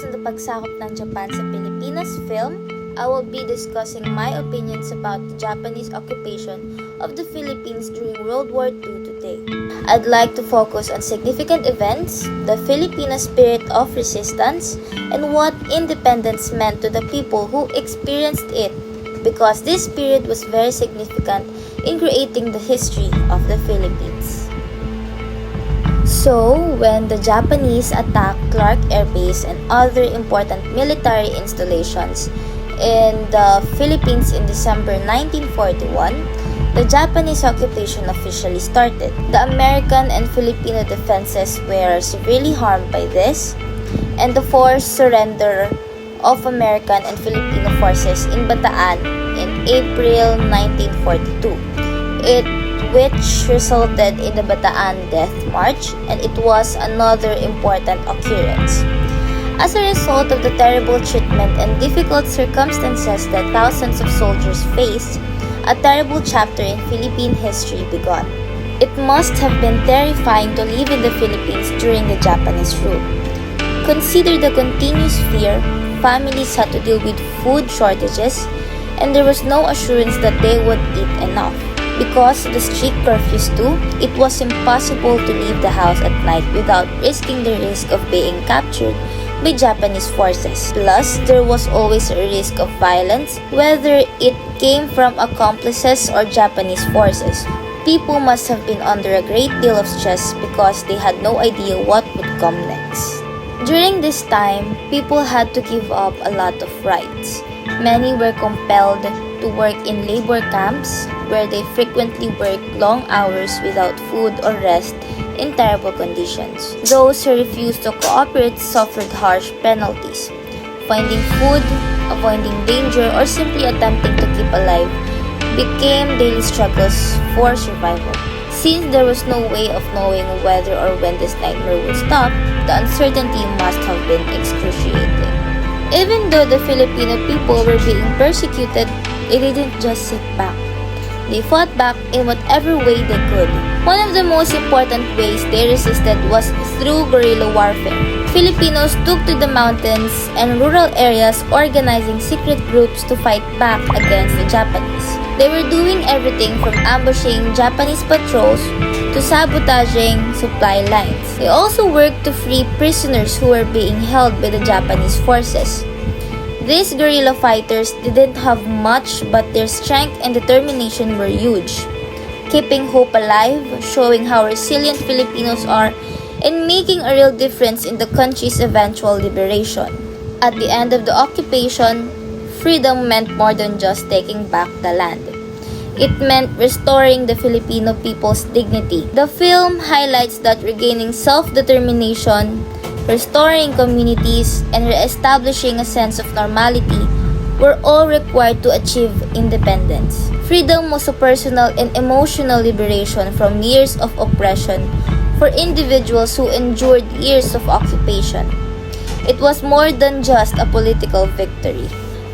on the pagsakop ng Japan sa Pilipinas film, I will be discussing my opinions about the Japanese occupation of the Philippines during World War II today. I'd like to focus on significant events, the Filipino spirit of resistance, and what independence meant to the people who experienced it because this period was very significant in creating the history of the Philippines. So, when the Japanese attacked Clark Air Base and other important military installations in the Philippines in December 1941, the Japanese occupation officially started. The American and Filipino defenses were severely harmed by this, and the forced surrender of American and Filipino forces in Bataan in April 1942. It which resulted in the Bataan Death March and it was another important occurrence. As a result of the terrible treatment and difficult circumstances that thousands of soldiers faced, a terrible chapter in Philippine history began. It must have been terrifying to live in the Philippines during the Japanese rule. Consider the continuous fear, families had to deal with food shortages, and there was no assurance that they would eat enough. Because the strict curfews too, it was impossible to leave the house at night without risking the risk of being captured by Japanese forces. Plus, there was always a risk of violence, whether it came from accomplices or Japanese forces. People must have been under a great deal of stress because they had no idea what would come next. During this time, people had to give up a lot of rights. Many were compelled to work in labor camps where they frequently worked long hours without food or rest in terrible conditions. Those who refused to cooperate suffered harsh penalties. Finding food, avoiding danger, or simply attempting to keep alive became daily struggles for survival. Since there was no way of knowing whether or when this nightmare would stop, the uncertainty must have been excruciating. Even though the Filipino people were being persecuted, they didn't just sit back. They fought back in whatever way they could. One of the most important ways they resisted was through guerrilla warfare. Filipinos took to the mountains and rural areas organizing secret groups to fight back against the Japanese. They were doing everything from ambushing Japanese patrols to sabotaging supply lines. They also worked to free prisoners who were being held by the Japanese forces. These guerrilla fighters didn't have much, but their strength and determination were huge, keeping hope alive, showing how resilient Filipinos are, and making a real difference in the country's eventual liberation. At the end of the occupation, freedom meant more than just taking back the land. It meant restoring the Filipino people's dignity. The film highlights that regaining self determination, restoring communities, and re-establishing a sense of normality were all required to achieve independence. Freedom was a personal and emotional liberation from years of oppression for individuals who endured years of occupation. It was more than just a political victory.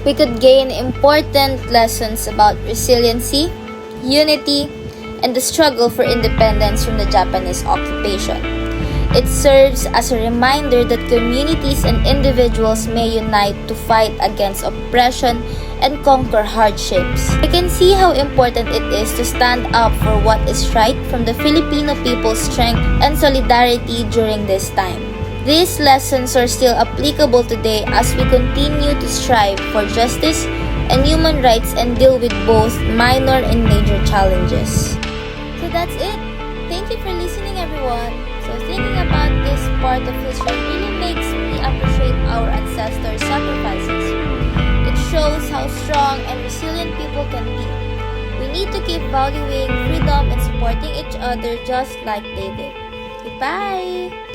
We could gain important lessons about resiliency, unity, and the struggle for independence from the Japanese occupation. It serves as a reminder that communities and individuals may unite to fight against oppression and conquer hardships. We can see how important it is to stand up for what is right from the Filipino people's strength and solidarity during this time. These lessons are still applicable today as we continue to strive for justice and human rights and deal with both minor and major challenges. So that's it. Thank you for listening, everyone. So thinking about this part of history really makes me appreciate our ancestors' sacrifices. It shows how strong and resilient people can be. We need to keep valuing freedom and supporting each other just like they did. Goodbye!